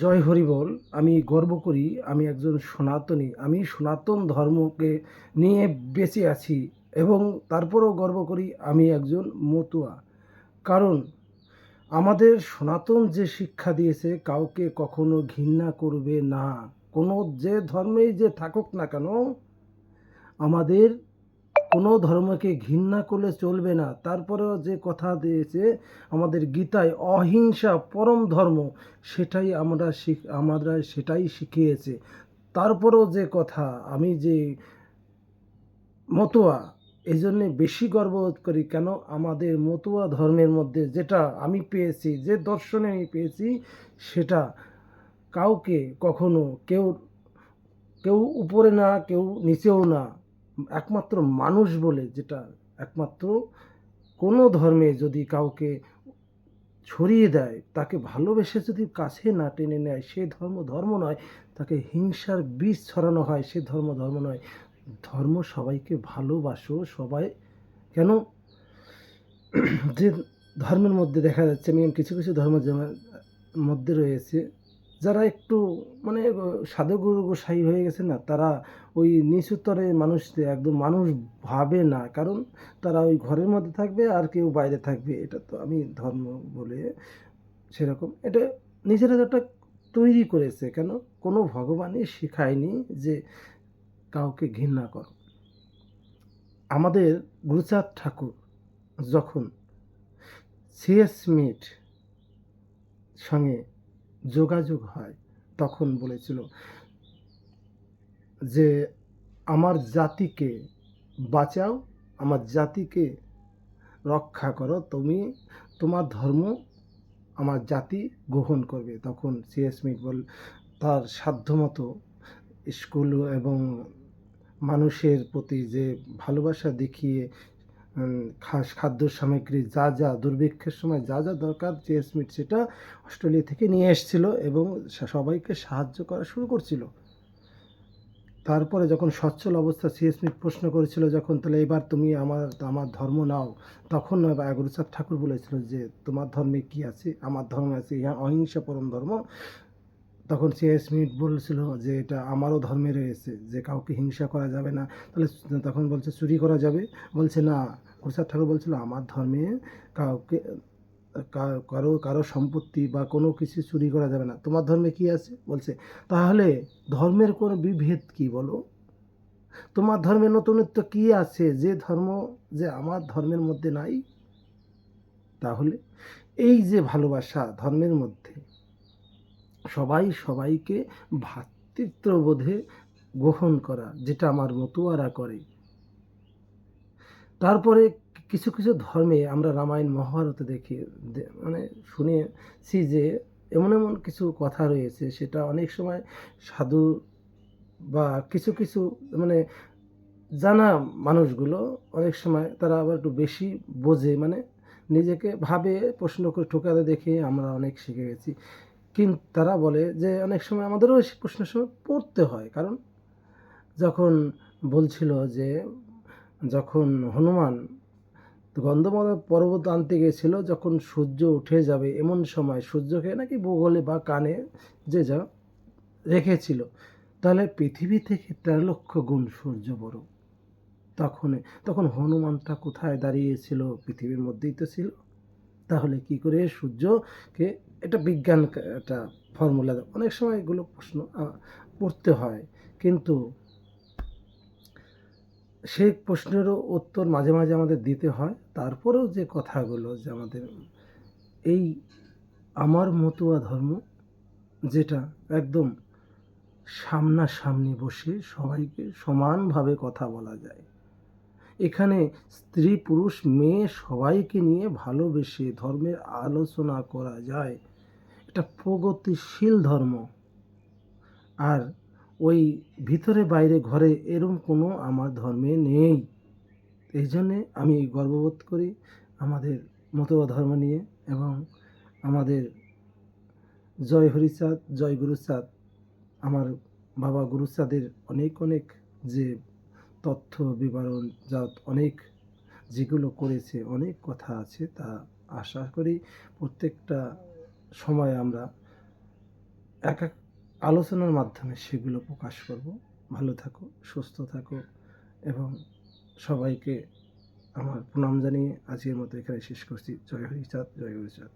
জয় হরি বল, আমি গর্ব করি, আমি একজন সনাতনী, আমি সনাতন ধর্মকে নিয়ে বেঁচে আছি এবং তারপরেও গর্ব করি আমি একজন মতুয়া। কারণ আমাদের সনাতন যে শিক্ষা দিয়েছে, কাউকে কখনো ঘৃণা করবে না। কোনো যে ধর্মেই যে থাকুক না কেন, আমাদের কোনো ধর্মকে ঘৃণা করলে চলবে না। তারপরেও যে কথা দিয়েছে আমাদের গীতায়, অহিংসা পরম ধর্ম, সেটাই আমরা শিখ, আমরা সেটাই শিখিয়েছে। তারপরেও যে কথা, আমি যে মতুয়া এই জন্যে বেশি গর্ববোধ করি, কেন আমাদের মতুয়া ধর্মের মধ্যে যেটা আমি পেয়েছি, যে দর্শনে আমি পেয়েছি, সেটা কাউকে কখনো কেউ কেউ উপরে না, কেউ নিচেও না। একমাত্র মানুষ বলে যেটা একমাত্র কোনো ধর্মে যদি কাউকে ছড়িয়ে দেয়, তাকে ভালোবেসে যদি কাছে না টেনে নেয়, সে ধর্ম ধর্ম নয়, তাকে হিংসার বীজ ছড়ানো হয়, সে ধর্ম ধর্ম নয়। ধর্ম সবাইকে ভালোবাসো সবাই। কেন? যে ধর্মের মধ্যে দেখা যাচ্ছে, আমি কিছু কিছু ধর্ম মধ্যে রয়েছে। যারা একটু মানে সাধুগুরু গোসাই হয়ে গেছে না, তারা ওই নিচুতরে মানুষদের একদম মানুষ ভাবে না। কারণ তারা ওই ঘরের মধ্যে থাকবে আর কেউ বাইরে থাকবে। এটা তো আমি ধর্ম বলে সেরকম। এটা নিজেরা একটা তৈরি করেছে। কেন? কোনো ভগবানই শেখায়নি যে কাউকে ঘৃণা করো। আমাদের গুরুচাঁদ ঠাকুর যখন সিএস মিট সঙ্গে যোগাযোগ হয়, তখন বলেছিল যে, আমার জাতিকে বাঁচাও, আমার জাতিকে রক্ষা করো, তুমি, তোমার ধর্ম আমার জাতি গ্রহণ করবে। তখন সিএস মিট বল তার সাধ্যমতো স্কুল এবং মানুষের প্রতি যে ভালোবাসা দেখিয়ে খাস, খাদ্য সামগ্রী যা যা দুর্ভিক্ষের সময় যা যা দরকার যে স্মিথ সেটা অস্ট্রেলিয়া থেকে নিয়ে এসেছিল এবং সবাইকে সাহায্য করা শুরু করছিল। তারপরে যখন সচ্ছল অবস্থা সি স্মিথ প্রশ্ন করেছিল যখন, তাহলে এবার তুমি আমার আমার ধর্ম নাও, তখন গুরুচাঁদ ঠাকুর বলেছিল যে, তোমার ধর্মে কি আছে? আমার ধর্মে আছে ইহা, অহিংসা পরম ধর্ম। তখন সি স্মিথ বলছিল যে এটা আমারও ধর্মে রয়েছে, যে কাউকে হিংসা করা যাবে না। তাহলে তখন বলছে, চুরি করা যাবে? বলছে, না। প্রসাদ ঠাকুর বলছিল, আমার ধর্মে কাউকে কারও কারও সম্পত্তি বা কোনো কিছু চুরি করা যাবে না। তোমার ধর্মে কি আছে? বলছে, তাহলে ধর্মের কোনো বিভেদ কি বলো? তোমার ধর্মে নতুনত্ব কি আছে? যে ধর্ম যে আমার ধর্মের মধ্যে নাই? তাহলে এই যে ভালোবাসা ধর্মের মধ্যে সবাই সবাইকে ভ্রাতৃত্ববোধে গ্রহণ করা, যেটা আমার মতুয়ারা করে। তারপরে কিছু কিছু ধর্মে আমরা রামায়ণ মহাভারতে দেখি মানে শুনেছি যে এমন এমন কিছু কথা রয়েছে, সেটা অনেক সময় সাধু বা কিছু কিছু মানে জানা মানুষগুলো অনেক সময় তারা আবার একটু বেশি বোঝে মানে নিজেকে ভাবে, প্রশ্ন করে, ঠোকাতে দেখে আমরা অনেক শিখে গেছি। কিন্তু তারা বলে যে অনেক সময় আমাদেরও এই প্রশ্নের সময় পড়তে হয়। কারণ যখন বলছিল যে যখন হনুমান গন্ধমাদা পর্বত আনতে গেছিল, যখন সূর্য উঠে যাবে এমন সময় সূর্যকে নাকি বগলে বা কানে যে যা রেখেছিল, তাহলে পৃথিবী থেকে তেরো লক্ষ গুণ সূর্য বড়। তখন তখন হনুমানটা কোথায় দাঁড়িয়েছিল? পৃথিবীর মধ্যেই তো ছিল। তাহলে কি করে সূর্যকে এটা বিজ্ঞান একটা ফর্মুলা অনেক সময় এগুলো প্রশ্ন পড়তে হয়। কিন্তু সেই প্রশ্নেরও উত্তর মাঝে মাঝে আমাদের দিতে হয়। তারপরেও যে কথাগুলো যে আমাদের, এই আমার মতুয়া ধর্ম যেটা একদম সামনাসামনি বসে সবাইকে সমানভাবে কথা বলা যায়। এখানে স্ত্রী, পুরুষ, মেয়ে সবাইকে নিয়ে ভালোবেসে ধর্মের আলোচনা করা যায়। এটা প্রগতিশীল ধর্ম। আর ওই ভিতরে বাইরে ঘরে এরম কোনো আমার ধর্মে নেই। এই জন্যে আমি গর্ববোধ করি আমাদের মতুয়া ধর্ম নিয়ে এবং আমাদের জয় হরিচাঁদ, জয় গুরুচাঁদ, আমার বাবা গুরুচাঁদের অনেক অনেক যে তথ্য বিবরণ যা অনেক, যেগুলো করেছে, অনেক কথা আছে তা আশা করি প্রত্যেকটা সময় আমরা এক এক আলোচনার মাধ্যমে সেগুলো প্রকাশ করব। ভালো থাকো, সুস্থ থাকো এবং সবাইকে আমার প্রণাম জানিয়ে আজকের মতো এখানে শেষ করছি। জয় হরিচাঁদ জয় হরিচাঁদ।